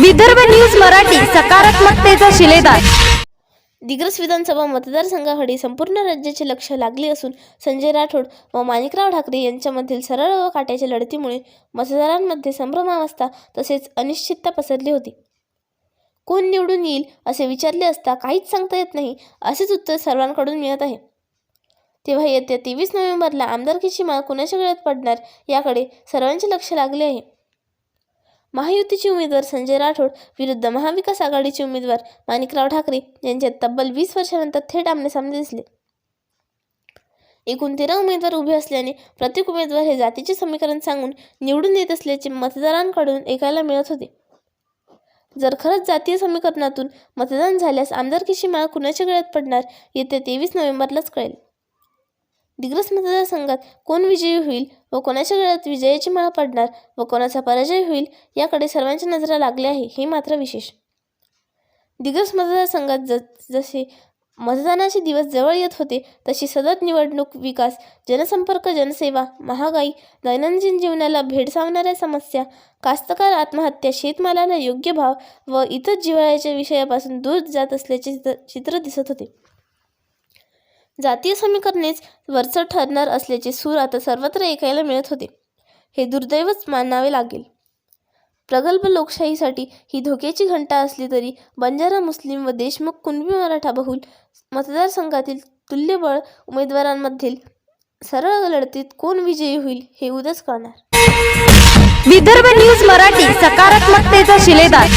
Vidarbha news Marathi सकारात्मकतेचा शिलेदार दिग्रस विधानसभा मतदारसंघाकडे संपूर्ण राज्याचे लक्ष लागले असून संजय राठोड व माणिकराव ठाकरे यांच्यामधील सरळ व काट्याच्या लढतीमुळे मतदारांमध्ये संभ्रमावस्था तसेच अनिश्चितता पसरली होती. कोण निवडून येईल असे विचारले असता काहीच सांगता येत नाही असेच उत्तर सर्वांकडून मिळत आहे. तेव्हा येत्या तेवीस नोव्हेंबरला आमदारकीची माळ कुणाच्या गळ्यात पडणार याकडे सर्वांचे लक्ष लागले आहे. महायुतीचे उमेदवार संजय राठोड विरुद्ध महाविकास आघाडीचे उमेदवार माणिकराव ठाकरे यांच्यात तब्बल वीस वर्षानंतर थेट आमनेसामने दिसले. एकूण तेरा उमेदवार उभे असल्याने प्रत्येक उमेदवार हे जातीचे समीकरण सांगून निवडून येत असल्याचे मतदारांकडून ऐकायला मिळत होते. जर खरंच जातीय समीकरणातून मतदान झाल्यास आमदारकीची माळ कुणाच्या गळ्यात पडणार येत्या तेवीस नोव्हेंबरलाच कळेल. दिग्रस मतदारसंघात कोण विजयी होईल व कोणाच्या गळ्यात विजयाची माळ पडणार व कोणाचा पराजय होईल याकडे सर्वांच्या नजरा लागल्या आहे हे मात्र विशेष. दिग्रस मतदारसंघात ज जसे मतदानाचे दिवस जवळ येत होते तशी सतत निवडणूक विकास जनसंपर्क जनसेवा महागाई दैनंदिन जीवनाला भेडसावणाऱ्या समस्या कास्तकार आत्महत्या शेतमालाला योग्य भाव व इतर जिव्हाळ्याच्या विषयापासून दूर जात असल्याचे चित्र- चित्र दिसत होते. जातीय समीकरणेच वरचढ ठरणार असल्याचे सूर आता सर्वत्र ऐकायला मिळत होते. हे दुर्दैवच मानावे लागेल. प्रगल्भ लोकशाहीसाठी ही धोक्याची घंटा असली तरी बंजारा मुस्लिम व देशमुख कुणबी मराठा बहुल मतदारसंघातील तुल्यबळ उमेदवारांमधील सरळ लढतीत कोण विजयी होईल हे उद्याच कळणार. विदर्भ न्यूज मराठी सकारात्मकतेचा शिलेदार.